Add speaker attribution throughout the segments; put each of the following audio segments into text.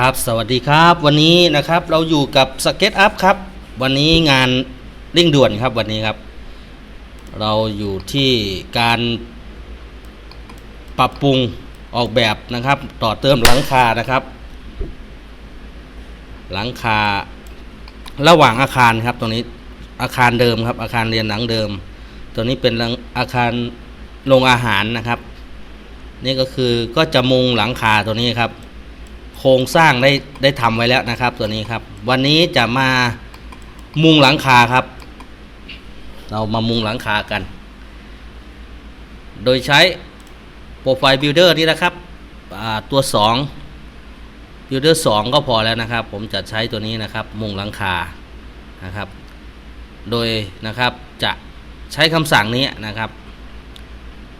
Speaker 1: ครับสวัสดีครับวันนี้นะครับเราอยู่กับสเก็ตอัพครับวันนี้งานเร่งด่วนครับวันนี้ครับ เราอยู่ที่การปรับปรุงออกแบบนะครับ ต่อเติมหลังคานะครับ หลังคาระหว่างอาคารครับตรงนี้อาคารเดิมครับ อาคารเรียนหลังเดิม ตัวนี้เป็นอาคารโรงอาหารนะครับ นี่ก็คือก็จะมุงหลังคาตัวนี้ครับ ครงสร้างได้ได้ทำไว้แล้วนะครับ ตัวนี้ครับ วันนี้จะมามุงหลังคาครับ เรามามุงหลังคากัน โดยใช้โปรไฟล์บิลดเออร์นี่นะครับตัว2บิลดเออร์2ก็พอแล้วนะครับ ผมจะใช้ตัวนี้นะครับมุงหลังคานะครับ โดยนะครับจะใช้คำสั่งนี้นะครับ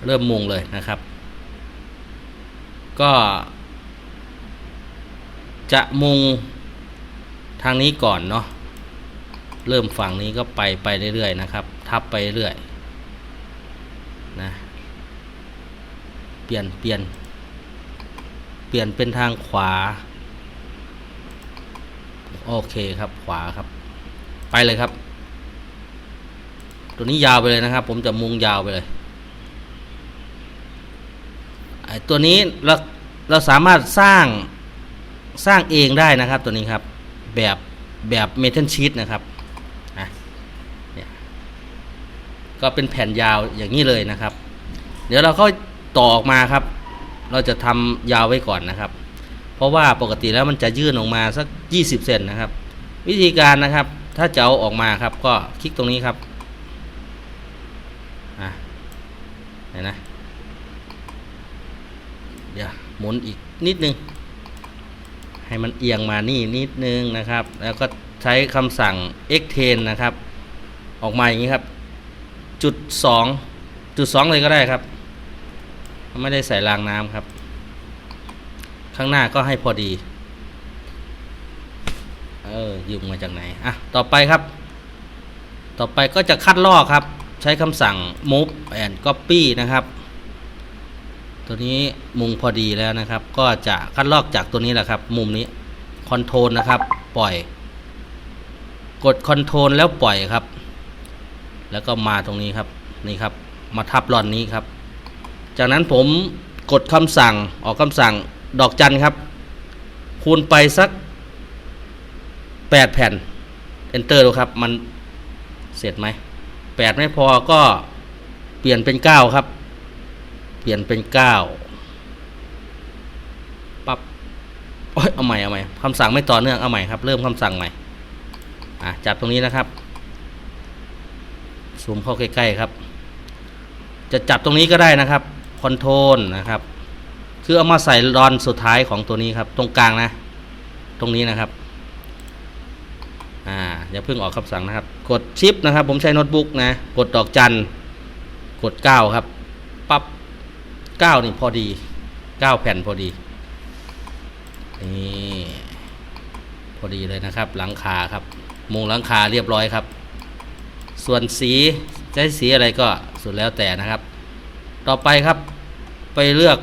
Speaker 1: เริ่มมุงเลยนะครับ ก็ จะมุงทางนี้ก่อนเนาะเริ่มฝั่งนี้ก็ไปไปเรื่อยๆนะครับ ทับไปเรื่อยนะเปลี่ยนเปลี่ยน เปลี่ยนเป็นทางขวา โอเคครับขวาครับ ไปเลยครับ ตัวนี้ยาวไปเลยนะครับ ผมจะมุงยาวไปเลยไอ้ตัวนี้เราเราสามารถสร้าง สร้างเองได้นะครับตัวนี้ครับ แบบแบบเมทัลชีตนะครับอะเนี่ยก็เป็นแผ่นยาวอย่างนี้เลยนะครับ เดี๋ยวเราก็ต่อออกมาครับ เราจะทำยาวไว้ก่อนนะครับ เพราะว่าปกติแล้วมันจะยื่นออกมาสัก 20 เซนนะครับ วิธีการนะครับถ้าจะเอาออกมาครับ ก็คลิกตรงนี้ครับอะเห็นนะเดี๋ยวหมุนอีกนิดนึง ให้มันเอียงมานี่นิดนึงนะครับ แล้วก็ใช้คำสั่ง extend นะครับ ออกมาอย่างนี้ครับ จุดสองจุดสองเลยก็ได้ครับ ไม่ได้ใส่รางน้ำครับ ข้างหน้าก็ให้พอดี เออยุงมาจากไหน อะ ต่อไปครับ ต่อไปก็จะคัดลอกครับ ใช้คำสั่ง move and copy นะครับ ตัวนี้มุมพอดีแล้วนะครับ ก็จะคัดลอกจากตัวนี้แหละครับ มุมนี้คอนโทรลนะครับ ปล่อย กดคอนโทรลแล้วปล่อยครับ แล้วก็มาตรงนี้ครับนี่ครับ มาทับรอนนี้ครับ จากนั้นผมกดคำสั่งออกคำสั่งดอกจันครับ คูณไปสัก 8 แผ่น enter ดูครับ มันเสร็จไหม 8 ไม่พอก็เปลี่ยนเป็น 9 ครับ ปลี่ยนเป็นเก้าปับ๊บโอ้ยเอาใหม่เอาใหม่คำสั่งไม่ต่อเนื่องเอาใหม่ครับ เริ่มคำสั่งใหม่อะจับตรงนี้นะครับซูมเข้าใกล้ๆครับ จะจับตรงนี้ก็ได้นะครับคอนโทรลนะครับ คือเอามาใส่รอนสุดท้ายของตัวนี้ครับ ตรงกลางนะ ตรงนี้นะครับอ่าอย่าเพิ่งออกคำสั่งนะครับ กดชิปนะครับ ผมใช้โน้ตบุ๊กนะ กดดอกจันกด 9 ครับปับ๊บ 9นี่พอดี9แผ่นพอดี นี่พอดีเลยนะครับ หลังคาครับ มุงหลังคาเรียบร้อยครับ ส่วนสีจะให้สีอะไรก็สุดแล้วแต่นะครับ ต่อไปครับ ไปเลือก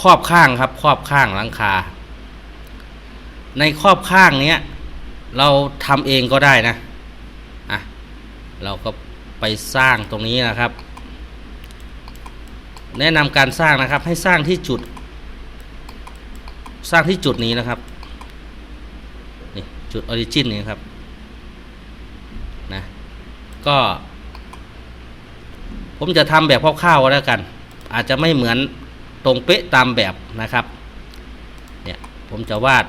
Speaker 1: ครอบข้างครับ ครอบข้างหลังคา ในครอบข้างเนี้ยเราทำเองก็ได้นะอะเราก็ไปสร้างตรงนี้นะครับ แนะนำการสร้างนะครับ ให้สร้างที่จุด สร้างที่จุดนี้นะครับนี่จุดออริจินนี้ครับนะก็ ผมจะทำแบบคร่าวๆแล้วกัน อาจจะไม่เหมือนตรงเป๊ะตามแบบนะครับเนี่ยผมจะวาด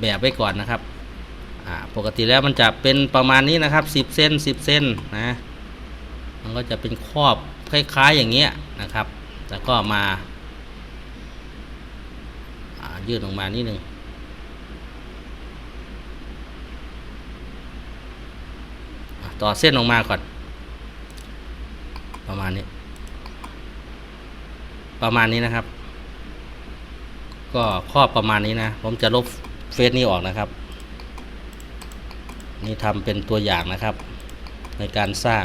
Speaker 1: แบบไว้ก่อนนะครับอ่าปกติแล้วมันจะเป็นประมาณนี้นะครับ 10 เซน10 เซนนะ มันก็จะเป็นครอบคล้ายๆอย่างเงี้ยนะครับ แล้วก็มาายืดออกมานิดนึงอะต่อเส้นออกมาก่อน ประมาณนี้ ประมาณนี้นะครับ ก็ครอบประมาณนี้นะ ผมจะลบเฟซนี้ออกนะครับ นี่ทำเป็นตัวอย่างนะครับ ในการสร้าง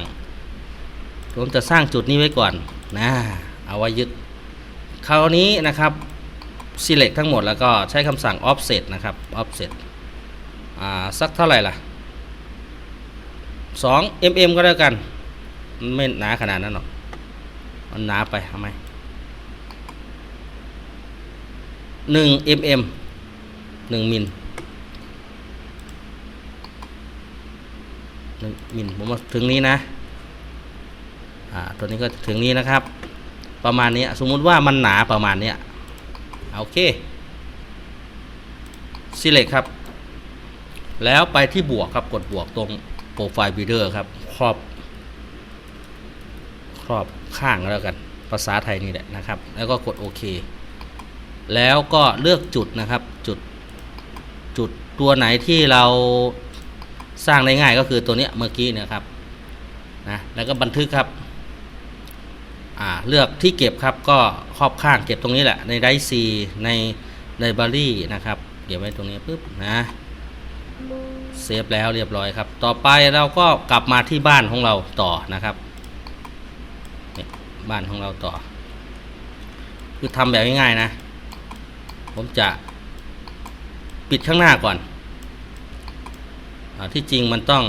Speaker 1: ผมจะสร้างจุดนี้ไว้ก่อนนะ เอาไว้ยึด คราวนี้นะครับ select ทั้งหมดแล้วก็ใช้คำสั่ง offset นะครับ offset อ่าสักเท่าไหร่ล่ะ 2 mm ก็แล้วกันไม่หนาขนาดนั้นหรอกมันหนาไปทำไม1 mm 1มิลหนึ่งมิลผมมาถึงนี้นะ อ่า ตัวนี้ก็ถึงนี้นะครับ ประมาณนี้สมมุติว่ามันหนาประมาณนี้โอเค select ครับ แล้วไปที่บวกครับกดบวกตรง profile builder ครับ ครอบ ครอบข้างแล้วกันภาษาไทยนี่แหละนะครับ แล้วก็กดโอเค แล้วก็เลือกจุดนะครับจุดจุดตัวไหนที่เราสร้างได้ง่ายก็คือตัวนี้เมื่อกี้นะครับนะแล้วก็บันทึกครับ เลือกที่เก็บครับก็ครอบข้างเก็บตรงนี้แหละในไดซีในไดบารี่นะครับเก็บไว้ตรงนี้ปุ๊บนะเซฟแล้วเรียบร้อยครับ ต่อไปเราก็กลับมาที่บ้านของเราต่อนะครับบ้านของเราต่อ คือทำแบบง่ายๆนะ ผมจะปิดข้างหน้าก่อนอที่จริงมันต้อง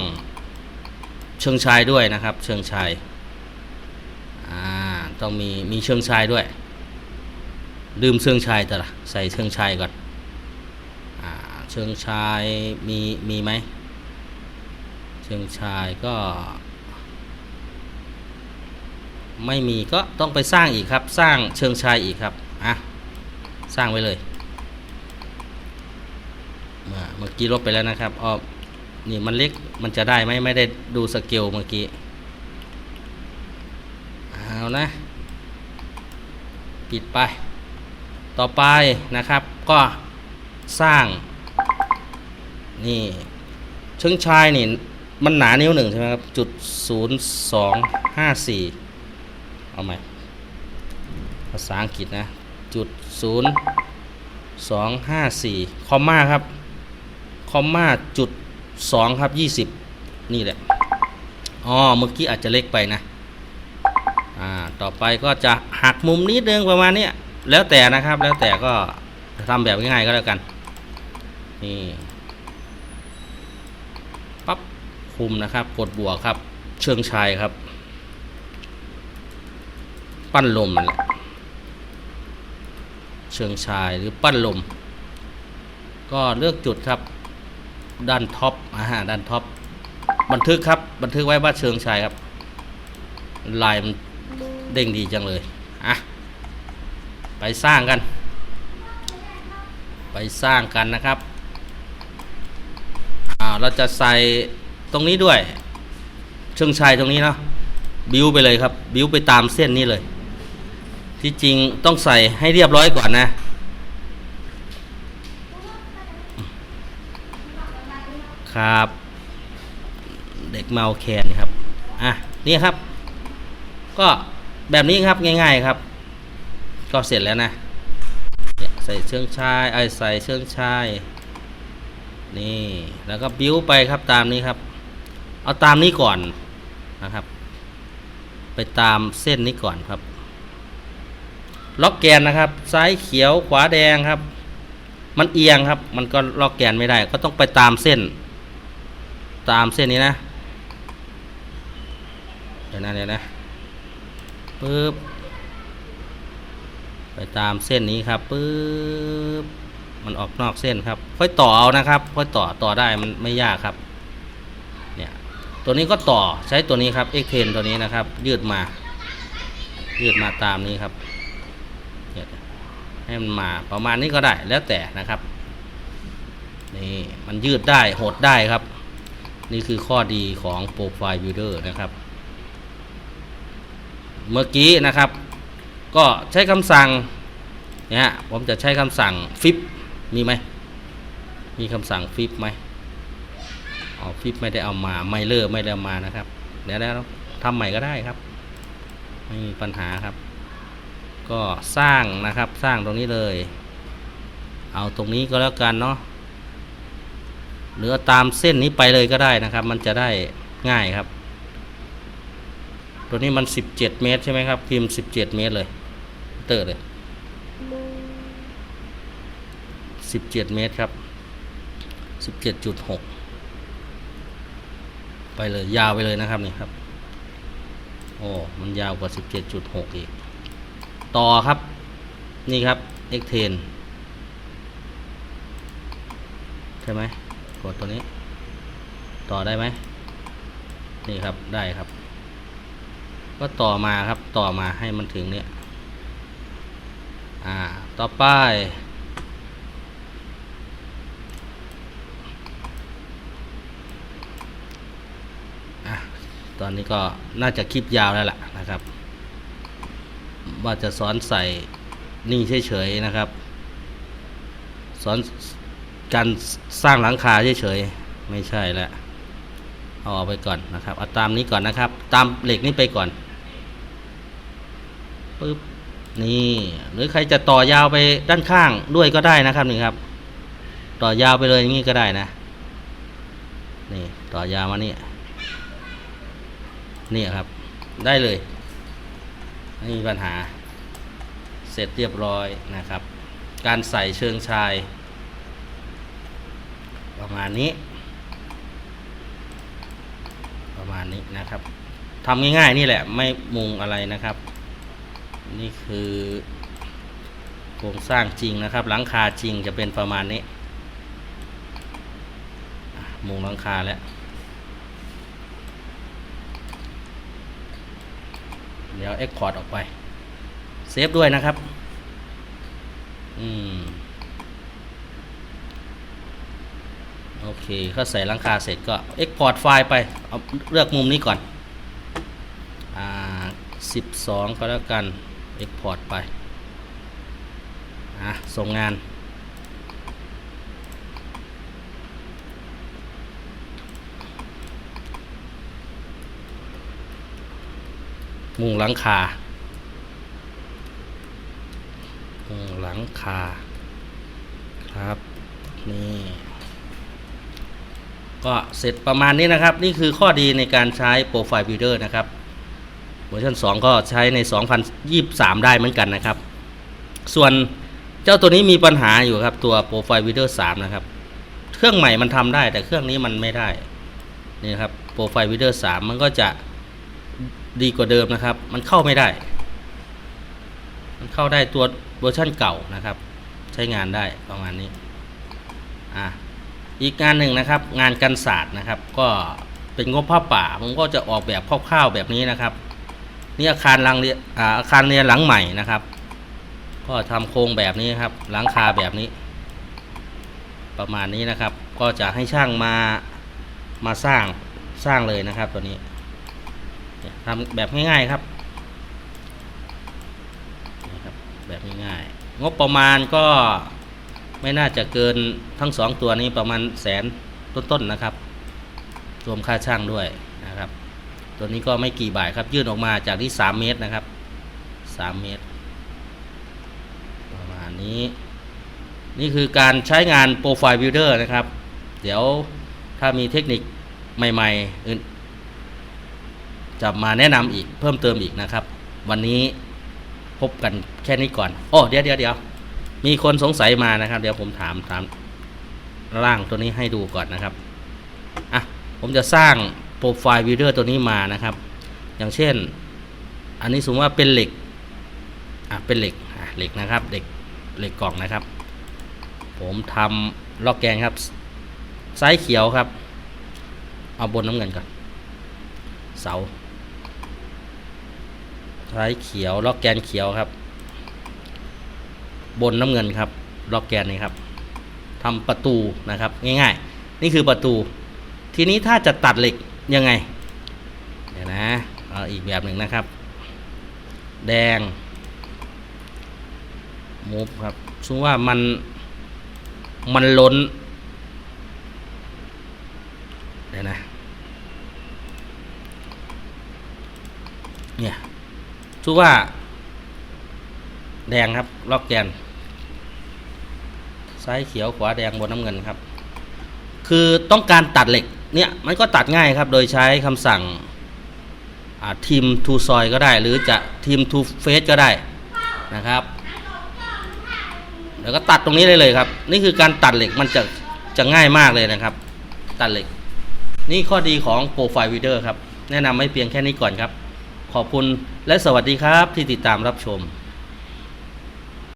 Speaker 1: เชิงชายด้วยนะครับ เชิงชาย ต้องมีมีเชิงชายด้วยลืมเชิงชายแต่ละใส่เชิงชายก่อนอ่าเชิงชายมีมีไหมเชิงชายก็ ไม่มีก็ต้องไปสร้างอีกครับ สร้างเชิงชายอีกครับอะสร้างไว้เลยเมื่อเมื่อกี้ลบไปแล้วนะครับอ๋อนี่มันเล็กมันจะได้ไหมไม่ได้ดูสเกลเมื่อกี้ เอานะ ปิดไป ต่อไปนะครับก็สร้าง นี่เชิงชายนี่มันหนานิ้วหนึ่งใช่ไหมครับจุดศูนย์สองห้าสี่เอาไหมภาษาอังกฤษนะจุดศูนย์สองห้าสี่คอมมาครับคอมมาจุดสองครับยี่สิบนี่แหละอ๋อเมื่อกี้อาจจะเล็กไปนะ ต่อไปก็จะหักมุมนิดนึงประมาณนี้แล้วแต่นะครับ แล้วแต่ก็ทำแบบง่ายๆก็แล้วกัน นี่ปั๊บคุมนะครับ กดบวกครับ เชิงชายครับ ปั้นลมนั่นแหละเชิงชายหรือปั้นลม ก็เลือกจุดครับ ด้านท็อปอ่าด้านท็อปบันทึกครับ บันทึกไว้ว่าเชิงชายครับลายมัน เด้งดีจังเลย อะ ไปสร้างกัน ไปสร้างกันนะครับ อ่า เราจะใส่ตรงนี้ด้วย เชิงชายตรงนี้เนาะ บิวไปเลยครับ บิวไปตามเส้นนี้เลย ที่จริงต้องใส่ให้เรียบร้อยก่อนนะ ครับเด็กเมาแคนครับ อะ นี่ครับ ก็ แบบนี้ครับง่ายๆครับ ก็เสร็จแล้วนะใส่เชืองชายไอใส่เชืองชายนี่แล้วก็บิ้วไปครับตามนี้ครับ เอาตามนี้ก่อนนะครับ ไปตามเส้นนี้ก่อนครับ ล็อกแกนนะครับ ซ้ายเขียวขวาแดงครับ มันเอียงครับ มันก็ล็อกแกนไม่ได้ ก็ต้องไปตามเส้น ตามเส้นนี้นะเดี๋ยวนะเดี๋ยวนะ ปึ๊บไปตามเส้นนี้ครับปึ๊บมันออกนอกเส้นครับ ค่อยต่อเอานะครับ ค่อยต่อต่อได้มันไม่ยากครับ เนี่ยตัวนี้ก็ต่อใช้ตัวนี้ครับ x 1 0ตัวนี้นะครับ ยืดมา ยืดมาตามนี้ครับให้มันมาประมาณนี้ก็ได้แล้วแต่นะครับนี่มันยืดได้หดได้ครับ นี่คือข้อดีของ Profile Builder นะครับ เมื่อกี้นะครับ ก็ใช้คำสั่งเนี่ยผมจะใช้คำสั่งฟิปมีไหมมีคำสั่งฟิปไหมอ๋อฟิปไม่ได้เอามาไม่เลอร์ไม่ได้เอามานะครับเดี๋ยวแล้วทำใหม่ก็ได้ครับ ไม่มีปัญหาครับ ก็สร้างนะครับสร้างตรงนี้เลย เอาตรงนี้ก็แล้วกันเนาะหรือตามเส้นนี้ไปเลยก็ได้นะครับ มันจะได้ง่ายครับ ตัวนี้มัน17เจ็ดเมตรใช่ไหมครับ พิมพ์17เมตรเลย เตอร์เลยสิบเจ็ดเมตรครับสิบเจ็ดจุดหกไปเลยยาวไปเลยนะครับนี่ครับโอ้มันยาวกว่าสิบเจ็ดจุดหกอีก ต่อครับ นี่ครับ x 1 0ใช่ไหมกดตัวนี้ ต่อได้ไหมนี่ครับได้ครับ ก็ต่อมาครับต่อมาให้มันถึงเนี่ยอ่าต่อไปอะตอนนี้ก็น่าจะคลิปยาวแล้วล่ะนะครับ ว่าจะสอนใส่นิ่งเฉยๆนะครับ สอนการสร้างหลังคาเฉยๆไม่ใช่แล้วเอาออกไปก่อนนะครับเอาตามนี้ก่อนนะครับ ตามเหล็กนี้ไปก่อน ปึ๊บนี่หรือใครจะต่อยาวไปด้านข้างด้วยก็ได้นะครับนี่ครับ ต่อยาวไปเลยอย่างนี้ก็ได้นะ นี่ต่อยาวมานี่นี่ครับ ได้เลยไม่มีปัญหา เสร็จเรียบร้อยนะครับ การใส่เชิงชาย ประมาณนี้ ประมาณนี้นะครับทำง่ายๆนี่แหละ ไม่มุงอะไรนะครับ นี่คือโครงสร้างจริงนะครับ หลังคาจริงจะเป็นประมาณนี้ มุงหลังคาแล้วเดี๋ยว Export ออกไป เซฟด้วยนะครับ อืม โอเคก็ใส่หลังคาเสร็จก็ Export ไฟล์ไป เอาเลือกมุมนี้ก่อน อ่า 12 ก็แล้วกัน Export ไปอะส่งงาน มุงหลังคา มุงหลังคา ครับ นี่ ก็เสร็จประมาณนี้นะครับ นี่คือข้อดีในการใช้ Profile Builder นะครับ วอร์ชัน2 ก็ใช้ใน 2023 ได้เหมือนกันนะครับ ส่วนเจ้าตัวนี้มีปัญหาอยู่ครับตัว Profile Builder 3 นะครับ เครื่องใหม่มันทำได้แต่เครื่องนี้มันไม่ได้นี่ครับ Profile Builder 3 มันก็จะดีกว่าเดิมนะครับ มันเข้าไม่ได้ มันเข้าได้ตัวเวอร์ชันเก่านะครับ ใช้งานได้ประมาณนี้อะอีกงานหนึ่งนะครับ งานกันศาสตร์นะครับ ก็เป็นงบผ้าป่าผมก็จะออกแบบคร่าวๆแบบนี้นะครับ นี่อาคารหลังเรียนอ่าอาคารเรียนหลังใหม่นะครับ ก็ทำโครงแบบนี้ครับหลังคาแบบนี้ ประมาณนี้นะครับ ก็จะให้ช่างมามาสร้างสร้างเลยนะครับตัวนี้ทำแบบง่ายๆครับนี่ครับแบบง่ายๆงบประมาณก็ไม่น่าจะเกินทั้งสองตัวนี้ประมาณแสนต้นๆนะครับ รวมค่าช่างด้วยนะครับ ตัวนี้ก็ไม่กี่บาทครับ ยื่นออกมาจากที่ 3 เมตรนะครับ 3 เมตร ประมาณนี้ นี่คือการใช้งาน Profile Builder นะครับ เดี๋ยวถ้ามีเทคนิคใหม่ๆอื่นจะมาแนะนำอีกเพิ่มเติมอีกนะครับ วันนี้พบกันแค่นี้ก่อนโอ้เดี๋ยวเดี๋ยวเดี๋ยวมีคนสงสัยมานะครับ เดี๋ยวผมถามถามร่างตัวนี้ให้ดูก่อนนะครับอะผมจะสร้าง รไฟล์วิวเดอร์ตัวนี้มานะครับ อย่างเช่น อันนี้สมมติว่าเป็นเหล็กอะเป็นเหล็กอะเหล็กนะครับเหล็กเหล็กกล่องนะครับ ผมทำล็อกแกนครับไซส์เขียวครับ เอาบนน้ำเงินก่อนเสาท้ายเขียวล็อกแกนเขียวครับ บนน้ำเงินครับล็อกแกนนี้ครับทำประตูนะครับง่ายๆ นี่คือประตู ทีนี้ถ้าจะตัดเหล็ก ยังไง เดี๋ยวนะ เอาอีกแบบหนึ่งนะครับ แดงมูฟครับสมมติว่ามันมันล้นเดี๋ยวนะเนี่ยชื่อว่า แดงครับ ล็อกแกนซ้ายเขียวขวาแดงบนน้ำเงินครับ คือต้องการตัดเหล็ก เนี่ยมันก็ตัดง่ายครับ โดยใช้คำสั่งทีมทูซอยก็ได้ หรือจะทีมทูเฟสก็ได้นะครับ แล้วก็ตัดตรงนี้ได้เลยครับ นี่คือการตัดเหล็กมันจะจะง่ายมากเลยนะครับ ตัดเหล็ก นี่ข้อดีของโปรไฟล์วีเดอร์ครับ แนะนำไม่เพียงแค่นี้ก่อนครับ ขอบคุณและสวัสดีครับที่ติดตามรับชม